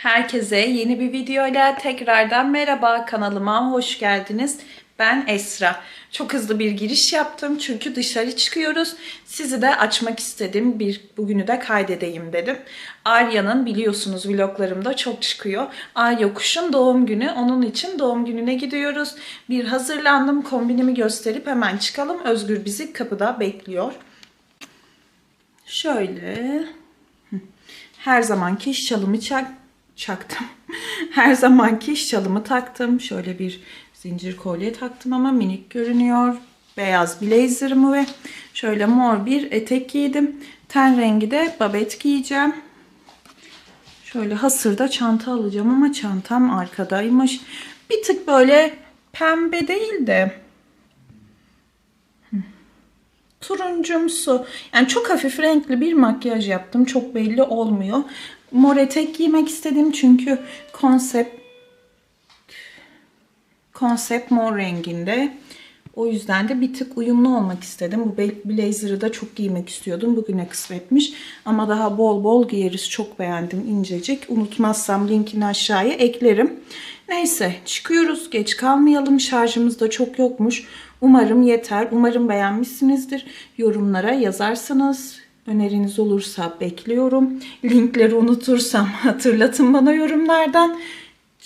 Herkese yeni bir videoyla tekrardan merhaba kanalıma hoş geldiniz. Ben Esra. Çok hızlı bir giriş yaptım çünkü dışarı çıkıyoruz. Sizi de açmak istedim. Bir bugünü de kaydedeyim dedim. Arya'nın biliyorsunuz vloglarımda çok çıkıyor. Ay yokuşun doğum günü. Onun için doğum gününe gidiyoruz. Bir hazırlandım. Kombinimi gösterip hemen çıkalım. Özgür bizi kapıda bekliyor. Şöyle her zamanki şalımı çak, çaktım. Her zamanki şalımı taktım. Şöyle bir zincir kolye taktım ama minik görünüyor. Beyaz blazerımı ve şöyle mor bir etek giydim. Ten rengi de babet giyeceğim. Şöyle hasırda çanta alacağım ama çantam arkadaymış. Bir tık böyle pembe değil de turuncumsu. Yani çok hafif renkli bir makyaj yaptım. Çok belli olmuyor. Mor etek giymek istedim çünkü konsept konsept mor renginde. O yüzden de bir tık uyumlu olmak istedim. Bu blazer'ı da çok giymek istiyordum. Bugüne kısmetmiş. Ama daha bol bol giyeriz. Çok beğendim. incecik. Unutmazsam linkini aşağıya eklerim. Neyse çıkıyoruz. Geç kalmayalım. Şarjımız da çok yokmuş. Umarım yeter. Umarım beğenmişsinizdir. Yorumlara yazarsınız. Öneriniz olursa bekliyorum. Linkleri unutursam hatırlatın bana yorumlardan.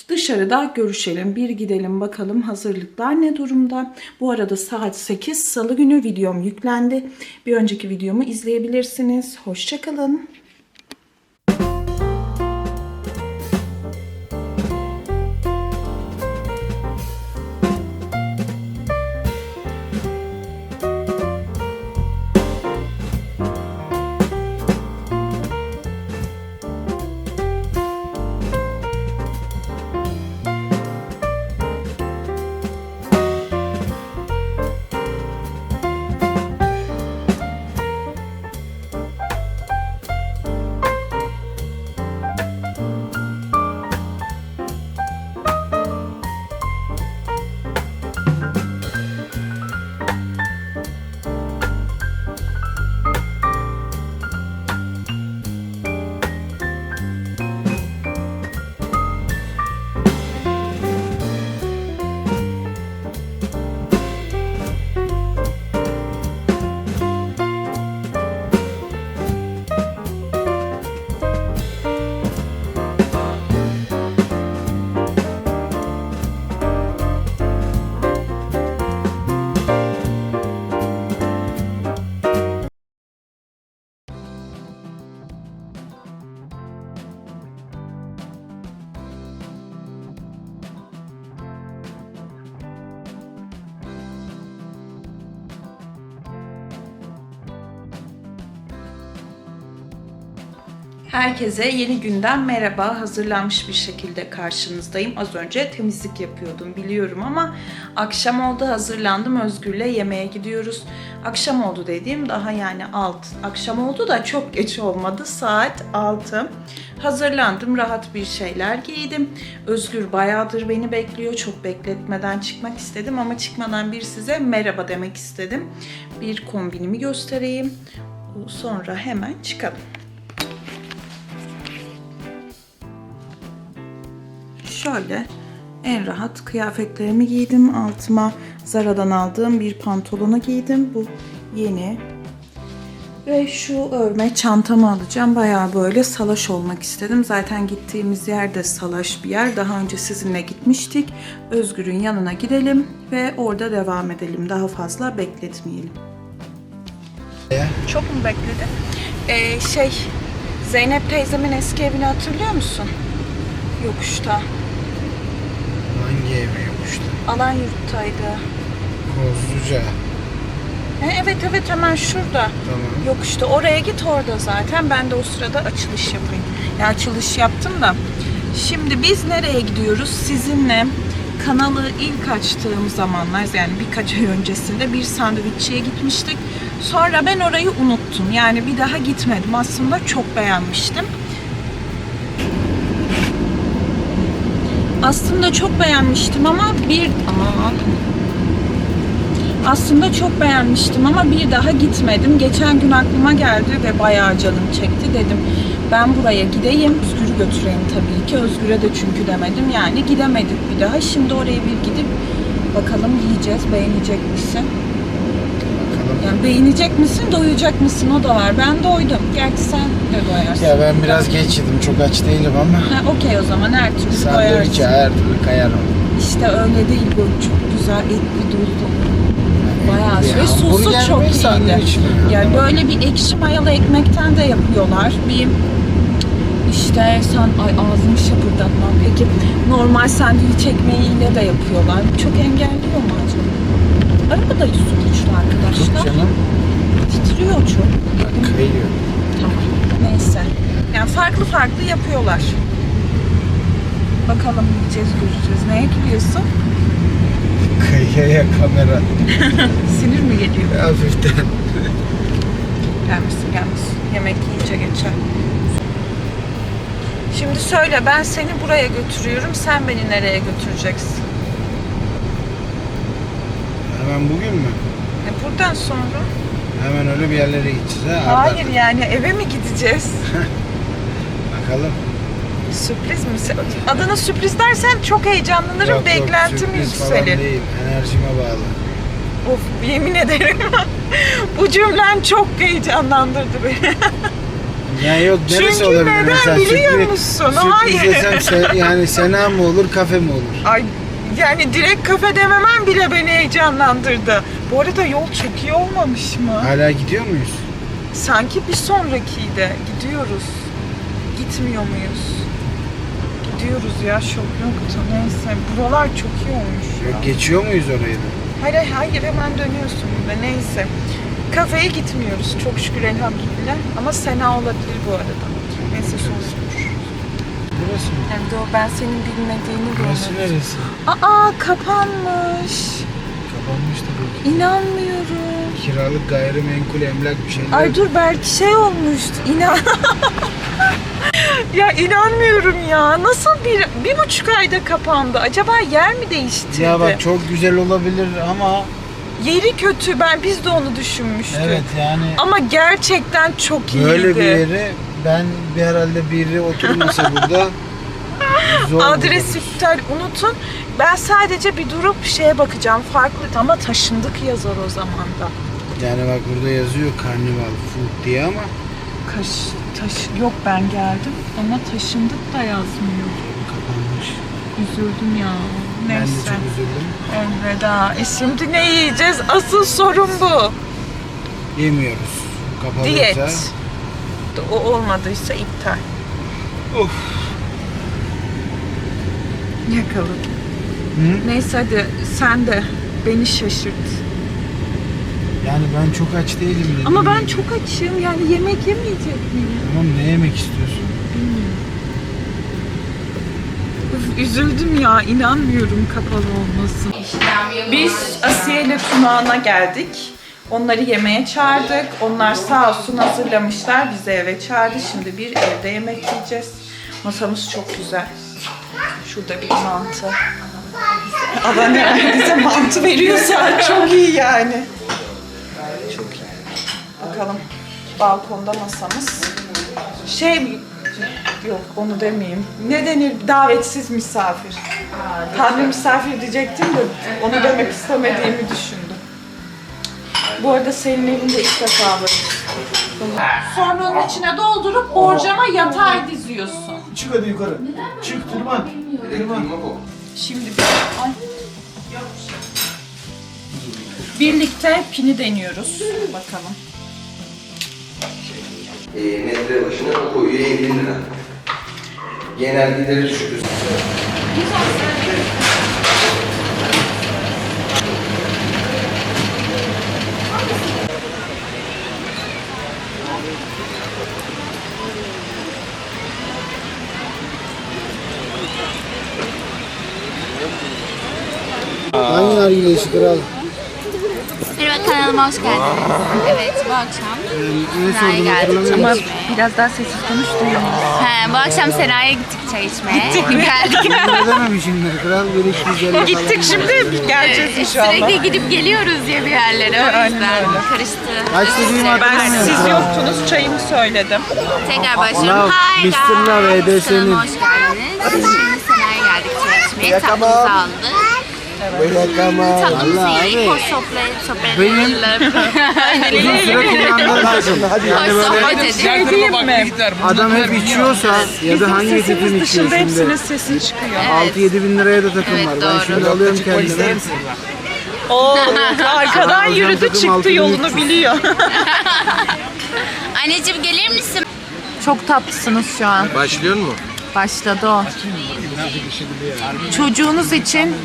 Dışarıda görüşelim. Bir gidelim bakalım hazırlıklar ne durumda. Bu arada saat 8 salı günü videom yüklendi. Bir önceki videomu izleyebilirsiniz. Hoşçakalın. Herkese yeni günden merhaba. Hazırlanmış bir şekilde karşınızdayım. Az önce temizlik yapıyordum biliyorum ama akşam oldu hazırlandım. Özgür'le yemeğe gidiyoruz. Akşam oldu dediğim daha yani alt. Akşam oldu da çok geç olmadı. Saat 6. Hazırlandım. Rahat bir şeyler giydim. Özgür bayağıdır beni bekliyor. Çok bekletmeden çıkmak istedim ama çıkmadan bir size merhaba demek istedim. Bir kombinimi göstereyim. Sonra hemen çıkalım. Şöyle en rahat kıyafetlerimi giydim. Altıma Zara'dan aldığım bir pantolonu giydim. Bu yeni. Ve şu örme çantamı alacağım. Bayağı böyle salaş olmak istedim. Zaten gittiğimiz yer de salaş bir yer. Daha önce sizinle gitmiştik. Özgür'ün yanına gidelim ve orada devam edelim. Daha fazla bekletmeyelim. Çok mu bekledin? Ee, şey, Zeynep teyzemin eski evini hatırlıyor musun? Yokuşta. Hangi eve yokuştu? Alan yurttaydı. Kozluca. He, evet evet hemen şurada. Tamam. Yok işte oraya git orada zaten. Ben de o sırada açılış yapayım. Ya açılış yaptım da. Şimdi biz nereye gidiyoruz? Sizinle kanalı ilk açtığım zamanlar yani birkaç ay öncesinde bir sandviççiye gitmiştik. Sonra ben orayı unuttum. Yani bir daha gitmedim. Aslında çok beğenmiştim. Aslında çok beğenmiştim ama bir ama aslında çok beğenmiştim ama bir daha gitmedim. Geçen gün aklıma geldi ve bayağı canım çekti dedim. Ben buraya gideyim. Özgür'ü götüreyim tabii ki. Özgür'e de çünkü demedim. Yani gidemedik bir daha. Şimdi oraya bir gidip bakalım yiyeceğiz. Beğenecek misin? Yani beğenecek misin, doyacak mısın o da var. Ben doydum. Gerçi sen de doyarsın. Ya ben biraz geç yedim. Çok aç değilim ama. Ha, okey o zaman her türlü Sandviçe doyarsın. her türlü kayarım. İşte öyle değil bu. Çok güzel etli dolu. Bayağı ve sosu hamburger çok mi, iyiydi. mi? Yani böyle bir ekşi mayalı ekmekten de yapıyorlar. Bir işte sen ay ağzımı şapırdatmam. Peki normal sandviç ekmeğiyle de yapıyorlar. Çok engelliyor mu acaba? Araba da sonuçta arkadaşlar. canım. Titriyor çok. Kayıyor. Tamam. Neyse. Yani farklı farklı yapıyorlar. Bakalım yiyeceğiz göreceğiz. Neye gülüyorsun? Kayıyor ya kamera. Sinir mi geliyor? Hafiften. Gelmişsin gelmişsin. Yemek yiyince geçer. Şimdi söyle ben seni buraya götürüyorum. Sen beni nereye götüreceksin? Hemen bugün mü? E buradan sonra? Hemen öyle bir yerlere gideceğiz ha? Hayır yani eve mi gideceğiz? Bakalım. Sürpriz mi? Adına sürpriz dersen çok heyecanlanırım. Yok, yok, beklentim falan yükselir. değil. Enerjime bağlı. Of yemin ederim. Bu cümlen çok heyecanlandırdı beni. Ya yok neresi Çünkü olabilir neden mesela? biliyor sürpriz, musun? Sürpriz Hayır. desem se- yani sena mı olur kafe mi olur? Ay yani direkt kafe dememem bile beni heyecanlandırdı. Bu arada yol çok iyi olmamış mı? Hala gidiyor muyuz? Sanki bir sonrakiydi. Gidiyoruz. Gitmiyor muyuz? Gidiyoruz ya şok yoktu. Neyse buralar çok iyi olmuş ya. Yok geçiyor muyuz orayı da? Hayır hayır, hemen dönüyorsun burada neyse. Kafeye gitmiyoruz çok şükür elhamdülillah. Ama Sena olabilir bu arada. Neyse sonra. Burası mı? Yani doğru, ben senin bilmediğini Burası görmedim. neresi? Aa kapanmış. Kapanmış da bu. İnanmıyorum. Kiralık gayrimenkul emlak bir şeyler. Ay dur belki şey olmuştu. İnan. ya inanmıyorum ya. Nasıl bir bir buçuk ayda kapandı? Acaba yer mi değiştirdi? Ya bak çok güzel olabilir ama Yeri kötü. Ben biz de onu düşünmüştük. evet yani Ama gerçekten çok iyiydi. böyle bir yeri ben bir herhalde biri oturmasa burada zor Adres buluruz. iptal unutun. Ben sadece bir durup şeye bakacağım. Farklı ama taşındık yazar o zaman da. Yani bak burada yazıyor Carnival Food diye ama Kaş, taş, yok ben geldim ama taşındık da yazmıyor. kapanmış. Üzüldüm ya. Ben de Neyse. çok üzüldüm. Elveda. E şimdi ne yiyeceğiz? Asıl sorun bu. Yemiyoruz. Kapalıysa. Diyet. O olmadıysa iptal. Of. Yakalım. Hı? Neyse hadi sen de beni şaşırt. Yani ben çok aç değilim dedim. Ama ben çok açım. Yani yemek yemeyecek miyim? Tamam ne yemek istiyorsun? Üf, Üzüldüm ya. inanmıyorum kapalı olmasın. Biz Asiye ile Tunağan'a geldik. Onları yemeğe çağırdık. Onlar sağ olsun hazırlamışlar. Bizi eve çağırdı. Şimdi bir evde yemek yiyeceğiz. Masamız çok güzel. Şurada bir mantı. Adam bize mantı veriyorsa çok iyi yani. Çok iyi. Bakalım. Balkonda masamız. Şey yok onu demeyeyim. Ne denir davetsiz misafir. Tanrı misafir diyecektim de onu demek istemediğimi düşündüm. Bu arada senin evinde ilk defa böyle. Sonra onun içine doldurup borcama yatay diziyorsun. Çık hadi yukarı. Çık tırman. Tırman. Şimdi bir ay. Birlikte pini deniyoruz. Bakalım. e, metre başına o koyuyor 50 lira. Genel gideri düşürürüz. İşi kral? Merhaba kanalıma hoş geldiniz. Evet bu akşam Ne Sena'ya geldik içmeye. Biraz daha sessiz konuş He, bu akşam Sena'ya gittik çay içmeye. geldik. Ödememişimdir kral. Bir iki yüz elli falan. Gittik şimdi geleceğiz Ee, inşallah. Sürekli gidip geliyoruz ya bir yerlere o yüzden karıştı. Kaç dediğimi Ben hatırlamıyorum. siz yoktunuz çayımı söyledim. Tekrar başlıyorum. Hi Mr. Love, guys. EDS'nin. Kanalıma hoş geldiniz. Şimdi Sena'ya geldik çay içmeye. Tatlımızı aldık. Vallahi yedik. abi. Hoş sohbet, sohbet Benim-. Uzun süre kullandığım lazım. Hoş sohbet edelim. Şey? Adam hep içiyorsa ya da hangi sesimiz içiyor hepsinin şimdi? sesi çıkıyor. 6-7 bin liraya da takım var. Ben şimdi alıyorum kendime. Oo, arkadan yürüdü çıktı yolunu biliyor. Anneciğim gelir misin? Çok tatlısınız şu an. Başlıyor mu? Başladı o. Çocuğunuz için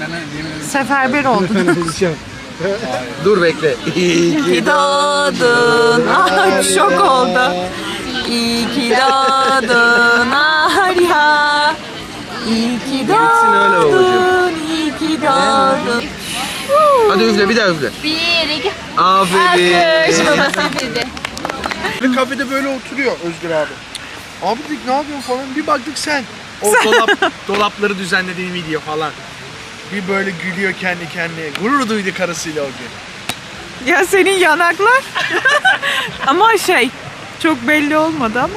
seferber oldunuz. Dur bekle. İyi ki doğdun. Ay şok oldu. İyi ki doğdun Arya. İyi ki doğdun. İyi ki doğdun. Hadi üfle bir daha üfle. Bir, iki, Aferin. üç babası dedi. Bir kafede böyle oturuyor Özgür abi. Abi dedik ne yapıyorsun falan. Bir baktık sen. O dolap, dolapları düzenlediğin video falan. Bir böyle gülüyor kendi kendine. Gurur duydu karısıyla o gün. Ya senin yanaklar. ama şey çok belli olmadı ama.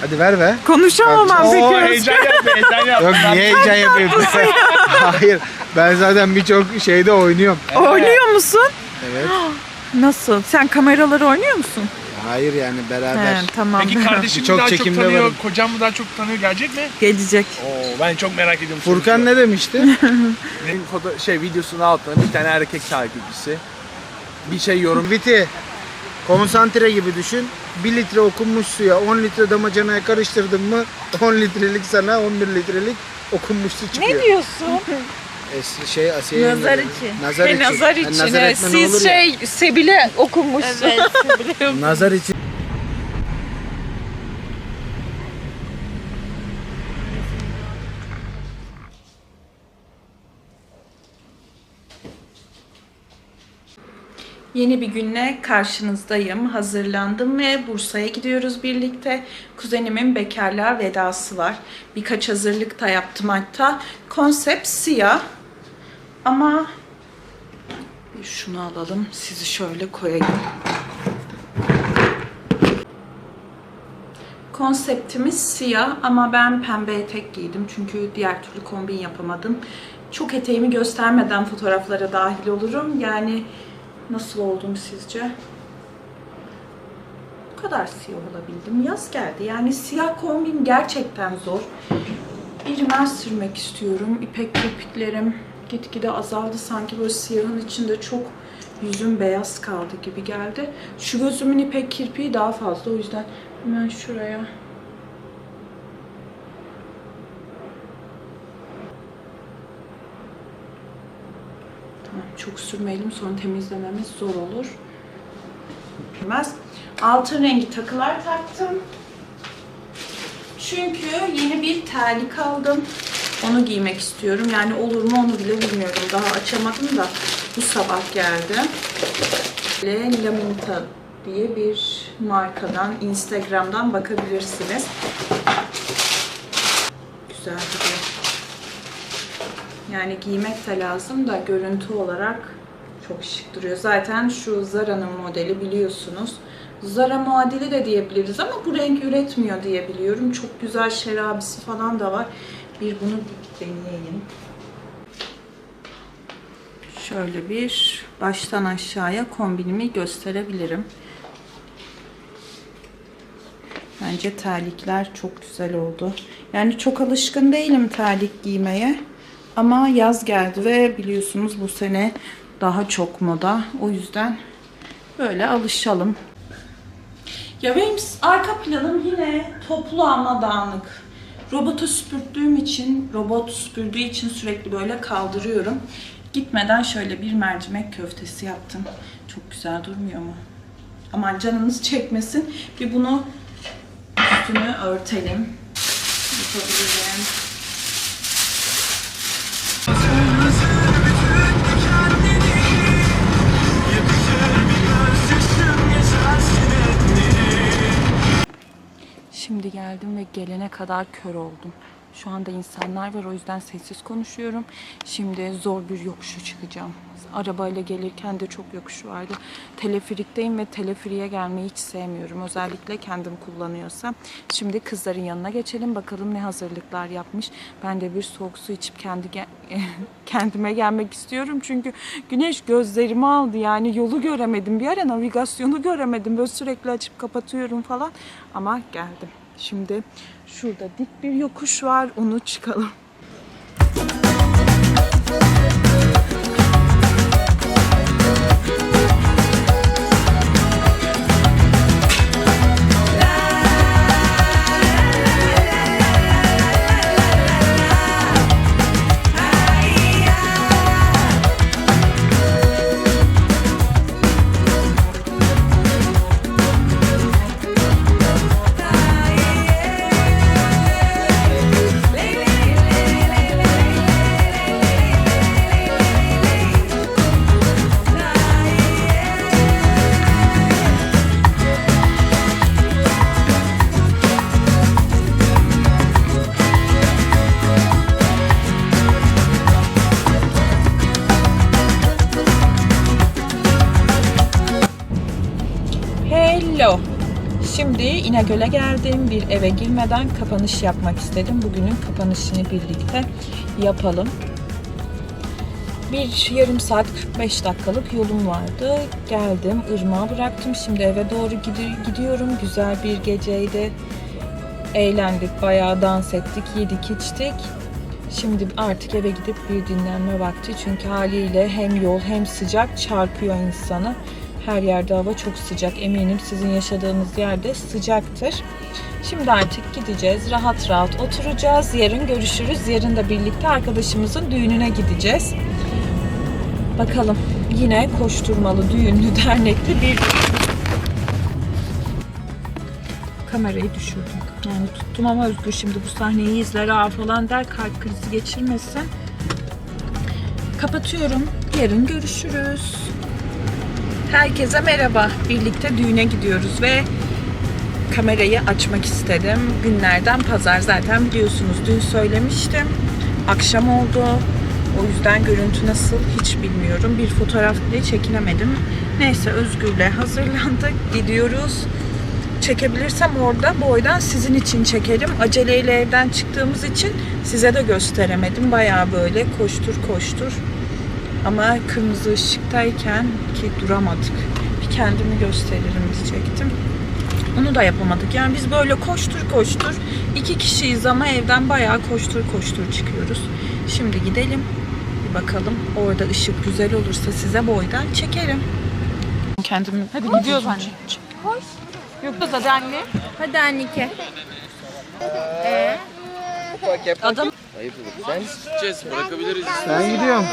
Hadi ver be. Konuşamam ben Oo peki. heyecan yaptı, heyecan yaptı. Yok niye heyecan yapayım? Hayır. Ben zaten birçok şeyde oynuyorum. Oynuyor musun? Evet. Nasıl? Sen kameraları oynuyor musun? Hayır yani beraber. He, tamam. Peki kardeşim Çok daha çok çekimde tanıyor, varım. kocam mı daha çok tanıyor gelecek mi? Gelecek. Oo ben çok merak ediyorum. Furkan ne demişti? Benim foto şey videosunun altına bir tane erkek takipçisi bir şey yorum Biti. Konsantre gibi düşün. 1 litre okunmuş suya 10 litre damacanaya karıştırdın mı 10 litrelik sana 11 litrelik okunmuş su çıkıyor. Ne diyorsun? Es- şey Asiye Nazar için. Nazar için. nazar Yani için. nazar evet. Siz ya. şey Sebile okunmuşsun. Evet. Nazar için. Yeni bir günle karşınızdayım. Hazırlandım ve Bursa'ya gidiyoruz birlikte. Kuzenimin bekarlığa vedası var. Birkaç hazırlık da yaptım hatta. Konsept siyah. Ama şunu alalım. Sizi şöyle koyayım. Konseptimiz siyah ama ben pembe etek giydim çünkü diğer türlü kombin yapamadım. Çok eteğimi göstermeden fotoğraflara dahil olurum. Yani nasıl oldum sizce? Bu kadar siyah olabildim. Yaz geldi. Yani siyah kombin gerçekten zor. Bir rimel sürmek istiyorum. İpek kirpiklerim gitgide azaldı. Sanki böyle siyahın içinde çok yüzüm beyaz kaldı gibi geldi. Şu gözümün ipek kirpiği daha fazla. O yüzden hemen şuraya çok sürmeyelim sonra temizlememiz zor olur. Altın rengi takılar taktım. Çünkü yeni bir terlik aldım. Onu giymek istiyorum. Yani olur mu onu bile bilmiyorum. Daha açamadım da bu sabah geldi. Ve Laminta diye bir markadan, Instagram'dan bakabilirsiniz. Güzel duruyor. Yani giymek de lazım da görüntü olarak çok şık duruyor. Zaten şu Zara'nın modeli biliyorsunuz. Zara muadili de diyebiliriz ama bu renk üretmiyor diye biliyorum. Çok güzel şerabisi falan da var. Bir bunu deneyeyim. Şöyle bir baştan aşağıya kombinimi gösterebilirim. Bence terlikler çok güzel oldu. Yani çok alışkın değilim terlik giymeye. Ama yaz geldi ve biliyorsunuz bu sene daha çok moda. O yüzden böyle alışalım. Ya benim arka planım yine toplu ama dağınık. Robotu süpürttüğüm için, robot süpürdüğü için sürekli böyle kaldırıyorum. Gitmeden şöyle bir mercimek köftesi yaptım. Çok güzel durmuyor mu? Aman canınız çekmesin. Bir bunu üstünü örtelim. Yapabilirim. Şimdi geldim ve gelene kadar kör oldum. Şu anda insanlar var o yüzden sessiz konuşuyorum. Şimdi zor bir yokuşu çıkacağım. Arabayla gelirken de çok yokuş vardı. Teleferikteyim ve teleferiye gelmeyi hiç sevmiyorum. Özellikle kendim kullanıyorsam. Şimdi kızların yanına geçelim. Bakalım ne hazırlıklar yapmış. Ben de bir soğuk su içip kendi ge- kendime gelmek istiyorum. Çünkü güneş gözlerimi aldı. Yani yolu göremedim. Bir ara navigasyonu göremedim. Böyle sürekli açıp kapatıyorum falan. Ama geldim. Şimdi şurada dik bir yokuş var. Onu çıkalım. İnegöl'e geldim. Bir eve girmeden kapanış yapmak istedim. Bugünün kapanışını birlikte yapalım. Bir yarım saat 45 dakikalık yolum vardı. Geldim, ırmağa bıraktım. Şimdi eve doğru gidi- gidiyorum. Güzel bir geceydi. Eğlendik, bayağı dans ettik, yedik, içtik. Şimdi artık eve gidip bir dinlenme vakti. Çünkü haliyle hem yol hem sıcak çarpıyor insanı. Her yerde hava çok sıcak. Eminim sizin yaşadığınız yerde sıcaktır. Şimdi artık gideceğiz. Rahat rahat oturacağız. Yarın görüşürüz. Yarın da birlikte arkadaşımızın düğününe gideceğiz. Bakalım. Yine koşturmalı, düğünlü, dernekli bir kamerayı düşürdüm. Yani tuttum ama Özgür şimdi bu sahneyi izler aa falan der kalp krizi geçirmesin. Kapatıyorum. Yarın görüşürüz. Herkese merhaba. Birlikte düğüne gidiyoruz ve kamerayı açmak istedim. Günlerden pazar zaten biliyorsunuz. Dün söylemiştim. Akşam oldu. O yüzden görüntü nasıl hiç bilmiyorum. Bir fotoğraf bile çekinemedim. Neyse Özgür'le hazırlandık. Gidiyoruz çekebilirsem orada boydan sizin için çekerim. Aceleyle evden çıktığımız için size de gösteremedim. Bayağı böyle koştur koştur. Ama kırmızı ışıktayken ki duramadık. Bir kendimi gösteririm diyecektim. Onu da yapamadık. Yani biz böyle koştur koştur. iki kişiyiz ama evden bayağı koştur koştur çıkıyoruz. Şimdi gidelim. Bir bakalım. Orada ışık güzel olursa size boydan çekerim. Kendimi... Hadi gidiyoruz anne. Yok da hadi anne. Hadi Annike. Adam Sen gideceğiz bırakabiliriz. Ben gidiyorum.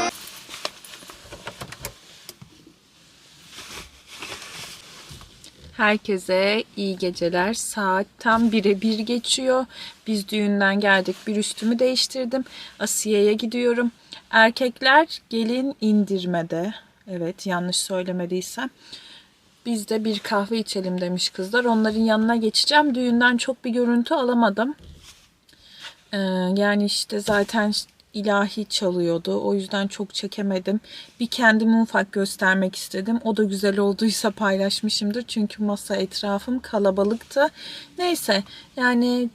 Herkese iyi geceler. Saat tam 1'e 1 geçiyor. Biz düğünden geldik. Bir üstümü değiştirdim. Asiye'ye gidiyorum. Erkekler gelin indirmede. Evet yanlış söylemediysem. Biz de bir kahve içelim demiş kızlar. Onların yanına geçeceğim. Düğünden çok bir görüntü alamadım. Ee, yani işte zaten ilahi çalıyordu. O yüzden çok çekemedim. Bir kendimi ufak göstermek istedim. O da güzel olduysa paylaşmışımdır. Çünkü masa etrafım kalabalıktı. Neyse yani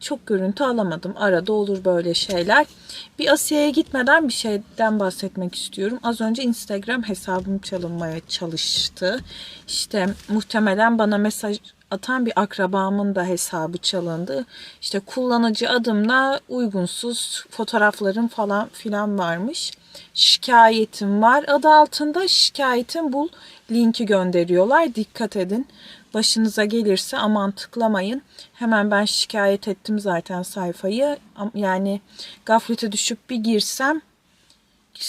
çok görüntü alamadım. Arada olur böyle şeyler. Bir Asya'ya gitmeden bir şeyden bahsetmek istiyorum. Az önce Instagram hesabım çalınmaya çalıştı. İşte muhtemelen bana mesaj atan bir akrabamın da hesabı çalındı. İşte kullanıcı adımla uygunsuz fotoğraflarım falan filan varmış. Şikayetim var. Adı altında şikayetim bul linki gönderiyorlar. Dikkat edin. Başınıza gelirse aman tıklamayın. Hemen ben şikayet ettim zaten sayfayı. Yani gaflete düşüp bir girsem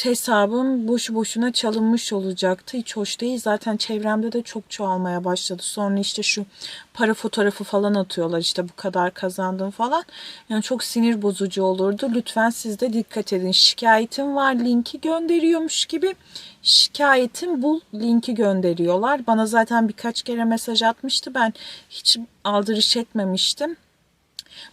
hesabım boşu boşuna çalınmış olacaktı. Hiç hoş değil. Zaten çevremde de çok çoğalmaya başladı. Sonra işte şu para fotoğrafı falan atıyorlar. İşte bu kadar kazandım falan. Yani çok sinir bozucu olurdu. Lütfen siz de dikkat edin. Şikayetim var linki gönderiyormuş gibi. Şikayetim bul linki gönderiyorlar. Bana zaten birkaç kere mesaj atmıştı. Ben hiç aldırış etmemiştim.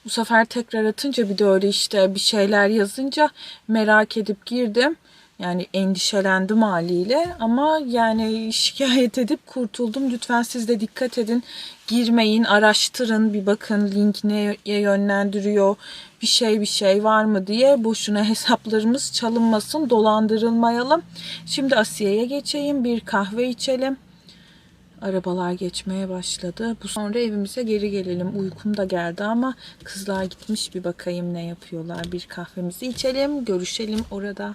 Bu sefer tekrar atınca bir de öyle işte bir şeyler yazınca merak edip girdim. Yani endişelendim haliyle ama yani şikayet edip kurtuldum. Lütfen siz de dikkat edin. Girmeyin, araştırın, bir bakın link neye yönlendiriyor, bir şey bir şey var mı diye boşuna hesaplarımız çalınmasın, dolandırılmayalım. Şimdi Asiye'ye geçeyim, bir kahve içelim. Arabalar geçmeye başladı. Bu sonra evimize geri gelelim. Uykum da geldi ama kızlar gitmiş bir bakayım ne yapıyorlar. Bir kahvemizi içelim, görüşelim orada.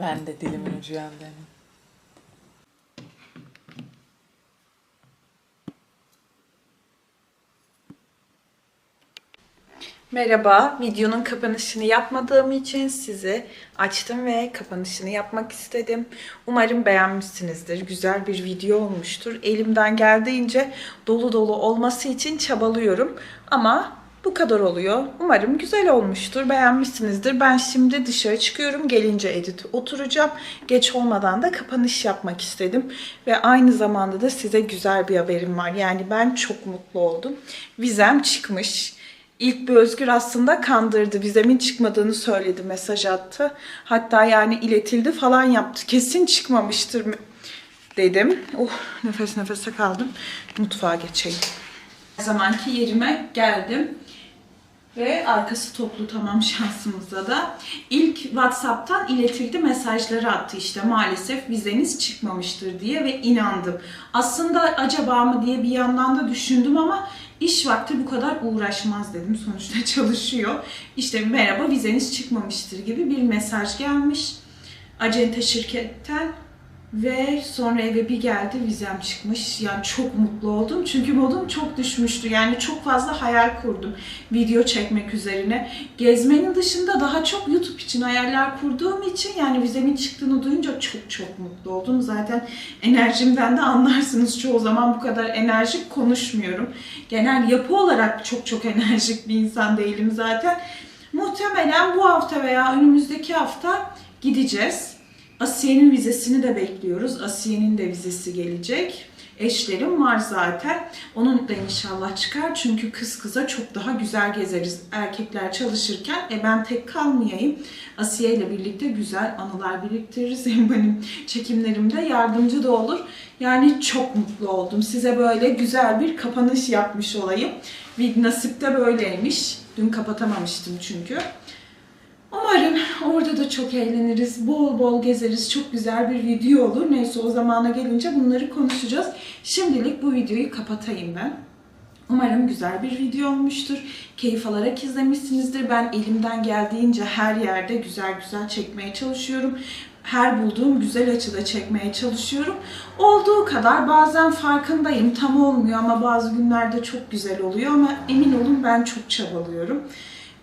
Ben de dilimin ucu yandı. Merhaba, videonun kapanışını yapmadığım için sizi açtım ve kapanışını yapmak istedim. Umarım beğenmişsinizdir. Güzel bir video olmuştur. Elimden geldiğince dolu dolu olması için çabalıyorum. Ama bu kadar oluyor. Umarım güzel olmuştur. Beğenmişsinizdir. Ben şimdi dışarı çıkıyorum. Gelince edit oturacağım. Geç olmadan da kapanış yapmak istedim. Ve aynı zamanda da size güzel bir haberim var. Yani ben çok mutlu oldum. Vizem çıkmış. İlk bir Özgür aslında kandırdı. Vizemin çıkmadığını söyledi, mesaj attı. Hatta yani iletildi falan yaptı. Kesin çıkmamıştır mı dedim. Oh nefes nefese kaldım. Mutfağa geçeyim. Her zamanki yerime geldim. Ve arkası toplu tamam şansımıza da. İlk WhatsApp'tan iletildi mesajları attı işte maalesef vizeniz çıkmamıştır diye ve inandım. Aslında acaba mı diye bir yandan da düşündüm ama iş vakti bu kadar uğraşmaz dedim. Sonuçta çalışıyor. İşte merhaba vizeniz çıkmamıştır gibi bir mesaj gelmiş. Acente şirketten ve sonra eve bir geldi vizem çıkmış. Yani çok mutlu oldum. Çünkü modum çok düşmüştü. Yani çok fazla hayal kurdum video çekmek üzerine. Gezmenin dışında daha çok YouTube için hayaller kurduğum için yani vizemin çıktığını duyunca çok çok mutlu oldum. Zaten enerjimden de anlarsınız çoğu zaman bu kadar enerjik konuşmuyorum. Genel yapı olarak çok çok enerjik bir insan değilim zaten. Muhtemelen bu hafta veya önümüzdeki hafta gideceğiz. Asiye'nin vizesini de bekliyoruz. Asiye'nin de vizesi gelecek. Eşlerim var zaten. Onun da inşallah çıkar. Çünkü kız kıza çok daha güzel gezeriz. Erkekler çalışırken e ben tek kalmayayım. Asiye ile birlikte güzel anılar biriktiririz. Hem benim çekimlerimde yardımcı da olur. Yani çok mutlu oldum. Size böyle güzel bir kapanış yapmış olayım. Nasip de böyleymiş. Dün kapatamamıştım çünkü. Umarım orada da çok eğleniriz, bol bol gezeriz, çok güzel bir video olur. Neyse o zamana gelince bunları konuşacağız. Şimdilik bu videoyu kapatayım ben. Umarım güzel bir video olmuştur. Keyif alarak izlemişsinizdir. Ben elimden geldiğince her yerde güzel güzel çekmeye çalışıyorum. Her bulduğum güzel açıda çekmeye çalışıyorum. Olduğu kadar bazen farkındayım tam olmuyor ama bazı günlerde çok güzel oluyor ama emin olun ben çok çabalıyorum.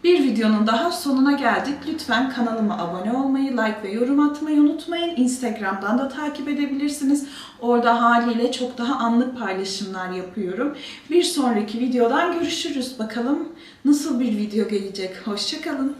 Bir videonun daha sonuna geldik. Lütfen kanalıma abone olmayı, like ve yorum atmayı unutmayın. Instagram'dan da takip edebilirsiniz. Orada haliyle çok daha anlık paylaşımlar yapıyorum. Bir sonraki videodan görüşürüz. Bakalım nasıl bir video gelecek. Hoşçakalın.